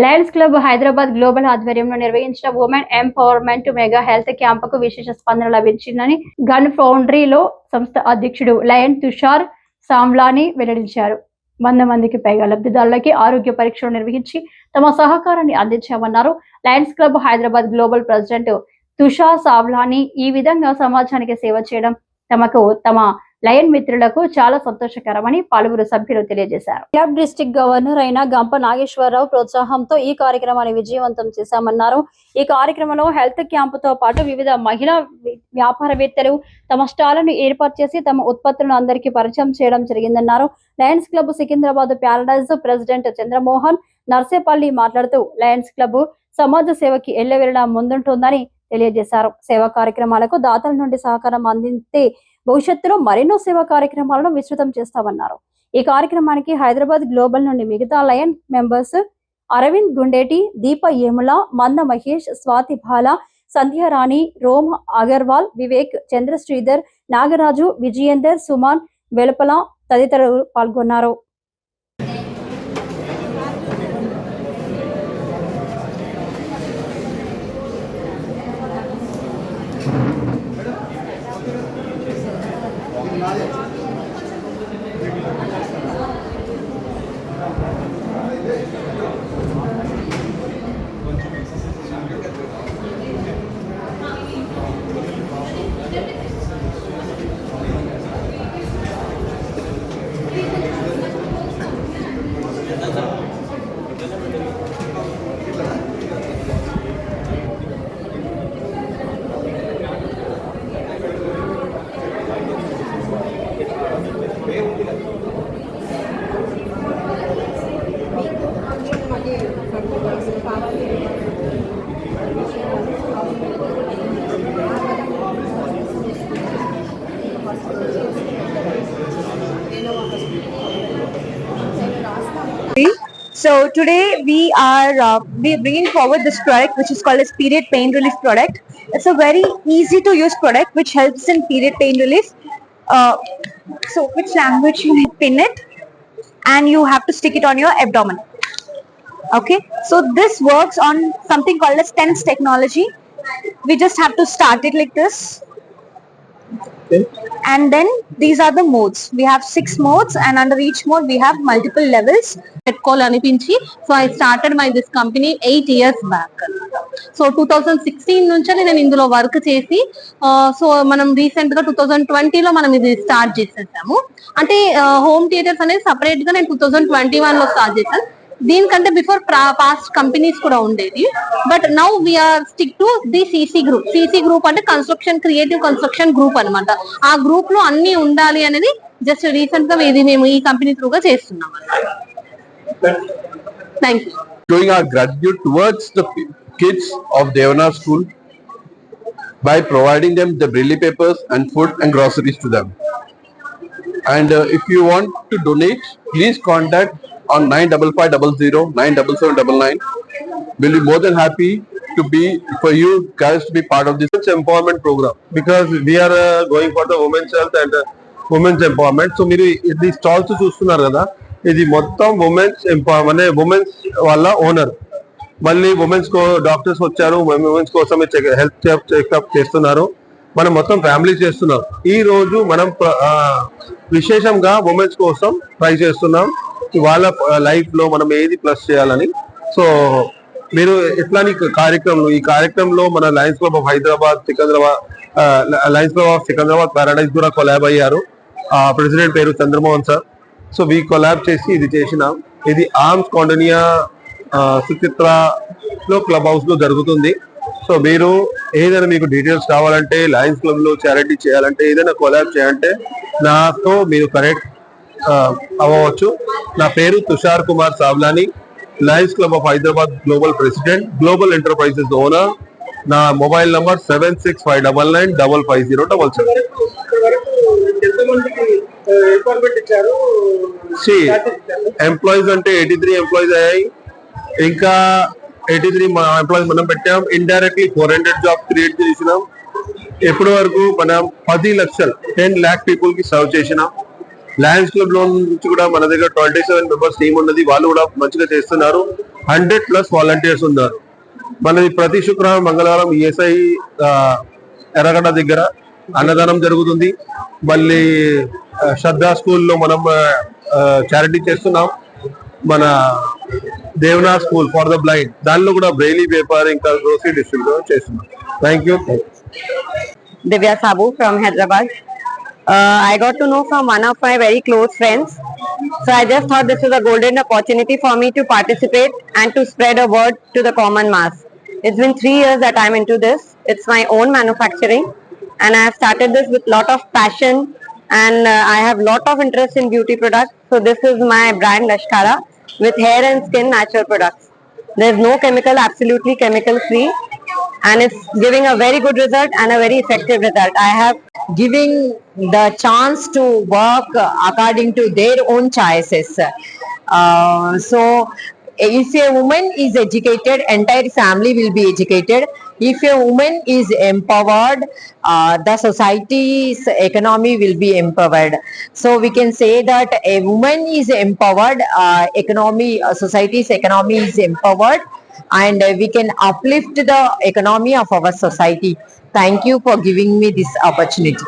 Lions club Hyderabad global ఆధ్వర్యంలో నిర్వహించిన women empowerment mega health క్యాంపుకు విశేష స్పందన లభించిందని గన్ ఫౌండరీలో సంస్థ అధ్యక్షుడు లయన్ తుషార్ సామ్లాని వెల్లడించారు. వంద మందికి పైగా లబ్ధిదారులకి ఆరోగ్య పరీక్షలు నిర్వహించి తమ సహకారాన్ని అందించామన్నారు Lions club Hyderabad global president Tushar Savlani ఈ విధంగా సమాజానికి సేవ చేయడం తమకు తమ లయన్ మిత్రులకు చాలా సంతోషకరమని పలువురు సభ్యులు తెలియజేశారు. క్లబ్ డిస్టిక్ గవర్నర్ అయిన గంప నాగేశ్వరరావు ప్రోత్సాహంతో ఈ కార్యక్రమాన్ని విజయవంతం చేశామన్నారు. ఈ కార్యక్రమంలో హెల్త్ క్యాంపుతో పాటు వివిధ మహిళా వ్యాపారవేత్తలు తమ స్టాళ్ళను ఏర్పాటు చేసి తమ ఉత్పత్తులను అందరికీ పరిచయం చేయడం జరిగిందన్నారు. Lions club Secunderabad Paradise president Chandramohan Narsepalli మాట్లాడుతూ లయన్స్ క్లబ్ సమాజ సేవకి ఎల్లవెల్లలా ముందుంటుందని తెలియజేశారు. సేవా కార్యక్రమాలకు దాతల నుండి సహకారం అందిస్తే భవిష్యత్తులో మరెన్నో సేవా కార్యక్రమాలను విస్తృతం చేస్తామన్నారు. ఈ కార్యక్రమానికి హైదరాబాద్ గ్లోబల్ నుండి మిగతా లయన్ మెంబర్స్ అరవింద్ గుండేటి దీప ఏముల మంద మహేష్ స్వాతి బాల సంధ్యారాణి రోమ్ అగర్వాల్ వివేక్ చంద్ర శ్రీధర్ నాగరాజు విజయేందర్ సుమాన్ వెలుపల తదితరులు పాల్గొన్నారు. So today we are uh, we bringing forward this product which is called as period pain relief product. It's a very easy to use product which helps in period pain relief. Uh, so which language you pin it and you have to stick it on your abdomen. Okay, so this works on something called as TENS technology. We just have to start it like this. And then these are the modes. We have six modes and under each mode we have multiple levels. పెట్టుకోవాలనిపించి so I started my this company eight years back. So two thousand sixteen నుంచే నేను ఇందులో work చేసి so మనం రీసెంట్గా two thousand ట్వంటీలో మనం ఇది start చేసేసాము అంటే హోమ్ థియేటర్స్ అనేది సపరేట్గా నేను టూ థౌజండ్ ట్వంటీ వన్లో స్టార్ట్ చేశాను దీనికంటే బిఫోర్ పాస్ట్ కంపెనీస్ కూడా ఉండేది but now we are stick to the CC group CC group అంటే కన్స్ట్రక్షన్ క్రియేటివ్ కన్స్ట్రక్షన్ గ్రూప్ అన్నమాట ఆ గ్రూప్లో అన్ని ఉండాలి అనేది జస్ట్ రీసెంట్గా ఇది మేము ఈ కంపెనీ త్రూగా చేస్తున్నాం అన్నమాట thank you showing our gratitude towards the kids of Devana school by providing them the braille papers and food and groceries to them. And uh, if you want to donate, please contact on 95500 97799. We'll be more than happy to be for you guys to be part of this empowerment program because we are uh, going for the women's health and uh, women's empowerment. So మీరు ఇది stalls చూస్తున్నారు కదా ఇది మొత్తం women's empowerment women's వాళ్ళ owner మళ్ళీ women's co doctors వచ్చారు women's కోసం హెల్త్ చెకప్ చేస్తున్నారు మనం మొత్తం ఫ్యామిలీ చేస్తున్నాం ఈ రోజు మనం విశేషంగా ఉమెన్స్ కోసం ట్రై చేస్తున్నాం వాళ్ళ లైఫ్లో మనం ఏది ప్లస్ చేయాలని. సో మీరు ఎట్లాంటి కార్యక్రమం ఈ కార్యక్రమంలో మన Lions club of Hyderabad Secunderabad Lions club of Secunderabad Paradise కూడా కొలాబ్ అయ్యారు. ప్రెసిడెంట్ పేరు Chandramohan sir so we collab చేసి ఇది చేసినాం ఇది ఆర్మ్స్ కాండోనియా సుచిత్ర లో క్లబ్ హౌస్లో జరుగుతుంది. సో మీరు ఏదైనా మీకు డీటెయిల్స్ కావాలంటే లయన్స్ క్లబ్లో చారిటీ చేయాలంటే ఏదైనా కొలాబ్ చేయాలంటే నాతో మీరు కనెక్ట్ అవ్వవచ్చు నా పేరు Tushar Kumar Savlani Lions club of Hyderabad global president global enterprises owner నా mobile number seven six five double nine double five zero double seven. Employees అంటే ఎయిటీ త్రీ ఎంప్లాయీస్ అయ్యాయి. ఇంకా ఎయిటీ త్రీ ఎంప్లాయీస్ మనం పెట్టాం. Indirectly four hundred job create చేసినాం. ఎప్పటి వరకు? మనం పది లక్షలు టెన్ ల్యాక్ పీపుల్కి సర్వ్ చేసినాం. లయన్స్ క్లబ్లో నుంచి కూడా మన దగ్గర ట్వంటీ సెవెన్ మెంబర్స్ టీమ్ ఉన్నది. వాళ్ళు కూడా మంచిగా చేస్తున్నారు. హండ్రెడ్ ప్లస్ వాలంటీర్స్ ఉన్నారు. మనది ప్రతి శుక్రవారం మంగళవారం ఈఎస్ఐ ఎర్రగడ్డ దగ్గర అన్నదానం జరుగుతుంది. మళ్ళీ శ్రద్ధా స్కూల్లో మనం చారిటీ చేస్తున్నాం. మన Devnar school for the blind దానిలో కూడా బ్రెయిలీ పేపర్ ఇంకా గ్రోసరీ డిస్ట్రిబ్యూట్ చేస్తున్నాం. Thank you Divya Sabu from Hyderabad Uh, I got to know from one of my very close friends. So I just thought this was a golden opportunity for me to participate and to spread a word to the common mass. It's been three years that I'm into this. It's my own manufacturing and I have started this with lot of passion and uh, I have lot of interest in beauty products. So this is my brand Lashkara with hair and skin natural products. There's no chemical, absolutely chemical free and it's giving a very good result and a very effective result. I have giving the chance to work according to their own choices. Uh, so if a woman is educated, entire family will be educated. If a woman is empowered, uh, the society's economy will be empowered. So we can say that a woman is empowered, uh, economy, uh, society's economy is empowered and uh, we can uplift the economy of our society. Thank you for giving me this opportunity.